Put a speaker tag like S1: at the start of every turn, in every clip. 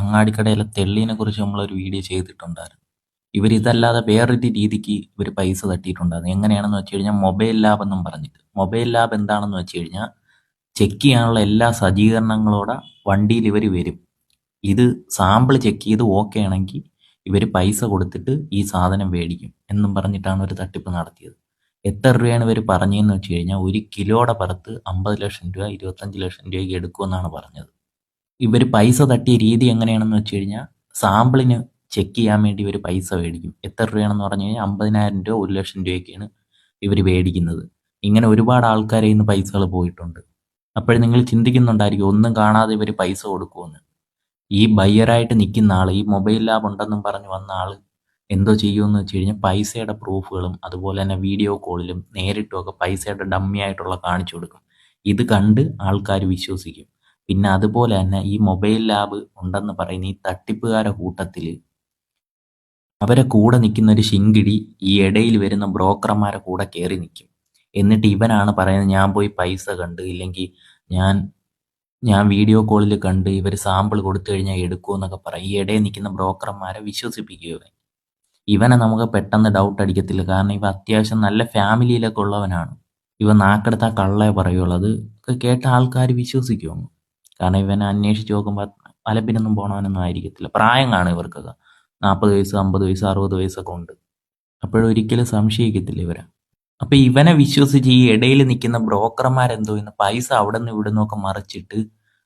S1: അങ്ങാടിക്കടയിലെ തെള്ളിനെ കുറിച്ച് നമ്മളൊരു വീഡിയോ ചെയ്തിട്ടുണ്ടായിരുന്നു. ഇവർ ഇതല്ലാതെ വേറൊരു രീതിക്ക് ഇവർ പൈസ തട്ടിയിട്ടുണ്ടായിരുന്നു. എങ്ങനെയാണെന്ന് വെച്ച് കഴിഞ്ഞാൽ മൊബൈൽ ലാബ് എന്നും പറഞ്ഞിട്ട്. മൊബൈൽ ലാബ് എന്താണെന്ന് വെച്ച് കഴിഞ്ഞാൽ ചെക്ക് ചെയ്യാനുള്ള എല്ലാ സജ്ജീകരണങ്ങളോടെ വണ്ടിയിൽ ഇവർ വരും. ഇത് സാമ്പിൾ ചെക്ക് ചെയ്ത് ഓക്കെ ആണെങ്കിൽ ഇവർ പൈസ കൊടുത്തിട്ട് ഈ സാധനം മേടിക്കും എന്നും പറഞ്ഞിട്ടാണ് ഒരു തട്ടിപ്പ് നടത്തിയത്. എത്ര രൂപയാണ് ഇവർ പറഞ്ഞതെന്ന് വെച്ച് കഴിഞ്ഞാൽ ഒരു കിലോയുടെ പുറത്ത് അമ്പത് ലക്ഷം രൂപ ഇരുപത്തഞ്ച് ലക്ഷം രൂപയ്ക്ക് എടുക്കുമെന്നാണ് പറഞ്ഞത്. ഇവർ പൈസ തട്ടിയ രീതി എങ്ങനെയാണെന്ന് വെച്ച് കഴിഞ്ഞാൽ സാമ്പിളിന് ചെക്ക് ചെയ്യാൻ വേണ്ടി ഇവർ പൈസ മേടിക്കും. എത്ര രൂപയാണെന്ന് പറഞ്ഞു കഴിഞ്ഞാൽ അമ്പതിനായിരം രൂപ ഒരു ലക്ഷം രൂപയൊക്കെയാണ് ഇവർ മേടിക്കുന്നത്. ഇങ്ങനെ ഒരുപാട് ആൾക്കാരെ ഇന്ന് പൈസകൾ പോയിട്ടുണ്ട്. അപ്പോൾ നിങ്ങൾ ചിന്തിക്കുന്നുണ്ടായിരിക്കും ഒന്നും കാണാതെ ഇവർ പൈസ കൊടുക്കുമെന്ന് ഈ ബയ്യറായിട്ട് നിൽക്കുന്ന ആൾ ഈ മൊബൈൽ ലാബ് ഉണ്ടെന്നും പറഞ്ഞ് വന്ന ആൾ എന്തോ ചെയ്യുമെന്ന് വെച്ച് കഴിഞ്ഞാൽ പൈസയുടെ പ്രൂഫുകളും അതുപോലെ തന്നെ വീഡിയോ കോളിലും നേരിട്ടും ഒക്കെ പൈസയുടെ ഡമ്മി ആയിട്ടുള്ള കാണിച്ചു കൊടുക്കും. ഇത് കണ്ട് ആൾക്കാർ വിശ്വസിക്കും. പിന്നെ അതുപോലെ തന്നെ ഈ മൊബൈൽ ലാബ് ഉണ്ടെന്ന് പറയുന്ന ഈ തട്ടിപ്പുകാരെ കൂട്ടത്തിൽ അവരെ കൂടെ നിൽക്കുന്ന ഒരു ശിങ്കിടി ഈ ഇടയിൽ വരുന്ന ബ്രോക്കർമാരെ കൂടെ കയറി നിൽക്കും. എന്നിട്ട് ഇവനാണ് പറയുന്നത് ഞാൻ പോയി പൈസ കണ്ട് ഇല്ലെങ്കിൽ ഞാൻ ഞാൻ വീഡിയോ കോളിൽ കണ്ട് ഇവർ സാമ്പിൾ കൊടുത്തു കഴിഞ്ഞാൽ എടുക്കുമെന്നൊക്കെ പറയും. ഈ ഇടയിൽ നിൽക്കുന്ന ബ്രോക്കർമാരെ വിശ്വസിപ്പിക്കുക ഇവനെ നമുക്ക് പെട്ടെന്ന് ഡൗട്ട് അടിക്കത്തില്ല. കാരണം ഇവ അത്യാവശ്യം നല്ല ഫാമിലിയിലൊക്കെ ഉള്ളവനാണ്. ഇവ നാക്കെടുത്ത കള്ളേ പറയുള്ളൂ. അത് കേട്ട ആൾക്കാർ വിശ്വസിക്കുമോ കാരണം ഇവനെ അന്വേഷിച്ച് നോക്കുമ്പോൾ അലപ്പിനൊന്നും പോണവനൊന്നും ആയിരിക്കത്തില്ല. പ്രായം കാണും ഇവർക്കൊക്കെ. നാൽപ്പത് വയസ്സ് അമ്പത് വയസ്സ് അറുപത് വയസ്സൊക്കെ ഉണ്ട്. അപ്പോഴൊരിക്കലും സംശയിക്കത്തില്ല ഇവരെ. അപ്പൊ ഇവനെ വിശ്വസിച്ച് ഈ ഇടയിൽ നിൽക്കുന്ന ബ്രോക്കർമാരെന്തോ ഇന്ന് പൈസ അവിടെ നിന്ന് ഇവിടെ നിന്നൊക്കെ മറിച്ചിട്ട്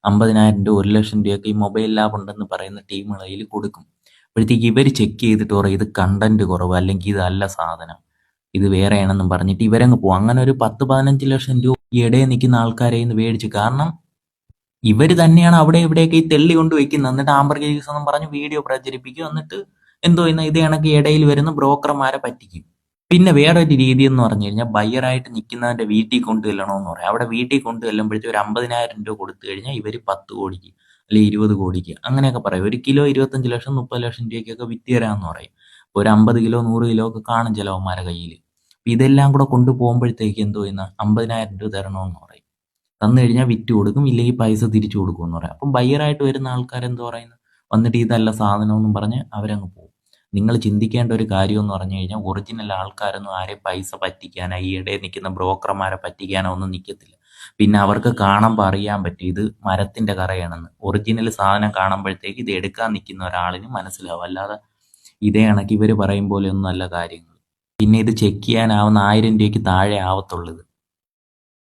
S1: അമ്പതിനായിരം രൂപ ഒരു ലക്ഷം രൂപയൊക്കെ ഈ മൊബൈൽ ലാബ് ഉണ്ടെന്ന് പറയുന്ന ടീമുകൾ അതിൽ കൊടുക്കും. അപ്പോഴത്തേക്ക് ഇവർ ചെക്ക് ചെയ്തിട്ട് പറയും ഇത് കണ്ടന്റ് കുറവ് അല്ലെങ്കിൽ ഇതല്ല സാധനം. ഇത് വേറെയാണെന്നും പറഞ്ഞിട്ട് ഇവരങ്ങ് പോകും അങ്ങനെ ഒരു പത്ത് പതിനഞ്ച് ലക്ഷം രൂപ ഈ ഇടയിൽ നിൽക്കുന്ന ആൾക്കാരെ ഇന്ന് മേടിച്ചു. കാരണം ഇവർ തന്നെയാണ് അവിടെ ഇവിടെയൊക്കെ ഈ തെള്ളി കൊണ്ട് വെക്കുന്നത്. എന്നിട്ട് ആംബർ കേസ് എന്നും പറഞ്ഞ് വീഡിയോ പ്രചരിപ്പിക്കും. എന്നിട്ട് എന്തോ ഇന്ന് ഇത് കണക്ക് ഇടയിൽ വരുന്ന ബ്രോക്കർമാരെ പറ്റിക്കും. പിന്നെ വേറൊരു രീതി എന്ന് പറഞ്ഞു കഴിഞ്ഞാൽ ബയ്യറായിട്ട് നിൽക്കുന്നവന്റെ വീട്ടിൽ കൊണ്ടു ചെല്ലണമെന്ന് പറയാം. അവിടെ വീട്ടിൽ കൊണ്ടു ചെല്ലുമ്പോഴത്തെ ഒരു അമ്പതിനായിരം രൂപ കൊടുത്തു കഴിഞ്ഞാൽ ഇവർ പത്ത് കോടിക്ക് അല്ലെങ്കിൽ ഇരുപത് കോടിക്ക് അങ്ങനെയൊക്കെ പറയും. ഒരു കിലോ ഇരുപത്തഞ്ച് ലക്ഷം മുപ്പത് ലക്ഷം രൂപയ്ക്കൊക്കെ വിറ്റ് തരാമെന്ന് പറയും. ഒരു അമ്പത് കിലോ നൂറ് കിലോ ഒക്കെ കാണും ചിലവന്മാരെ കയ്യിൽ ഇതെല്ലാം കൂടെ കൊണ്ടുപോകുമ്പോഴത്തേക്ക് എന്തോ ചെയ്യുന്ന അമ്പതിനായിരം രൂപ തരണമെന്ന് പറയും. തന്നു കഴിഞ്ഞാൽ വിറ്റ് കൊടുക്കും ഇല്ലെങ്കിൽ പൈസ തിരിച്ചു കൊടുക്കും എന്ന് പറയാം. അപ്പം ബയ്യറായിട്ട് വരുന്ന ആൾക്കാർ എന്തോ പറയുന്നത് വന്നിട്ട് ഇതല്ല സാധനമെന്നും പറഞ്ഞ് അവരങ്ങ് പോകും. നിങ്ങൾ ചിന്തിക്കേണ്ട ഒരു കാര്യം എന്ന് പറഞ്ഞു കഴിഞ്ഞാൽ ഒറിജിനൽ ആൾക്കാരൊന്നും ആരെ പൈസ പറ്റിക്കാനോ ഈ ഇടയിൽ നിൽക്കുന്ന ബ്രോക്കർമാരെ പറ്റിക്കാനോ ഒന്നും നിൽക്കത്തില്ല. പിന്നെ അവർക്ക് കാണുമ്പോൾ അറിയാൻ പറ്റും ഇത് മരത്തിന്റെ കറയാണെന്ന്. ഒറിജിനൽ സാധനം കാണുമ്പോഴത്തേക്ക് ഇത് എടുക്കാൻ നിൽക്കുന്ന ഒരാളിന് മനസ്സിലാവും. അല്ലാതെ ഇതേ കണക്ക് ഇവർ പറയും പോലെ ഒന്നും അല്ല കാര്യങ്ങൾ. പിന്നെ ഇത് ചെക്ക് ചെയ്യാനാവുന്ന ആയിരം രൂപയ്ക്ക് താഴെ ആവത്തുള്ളൂ ഇത്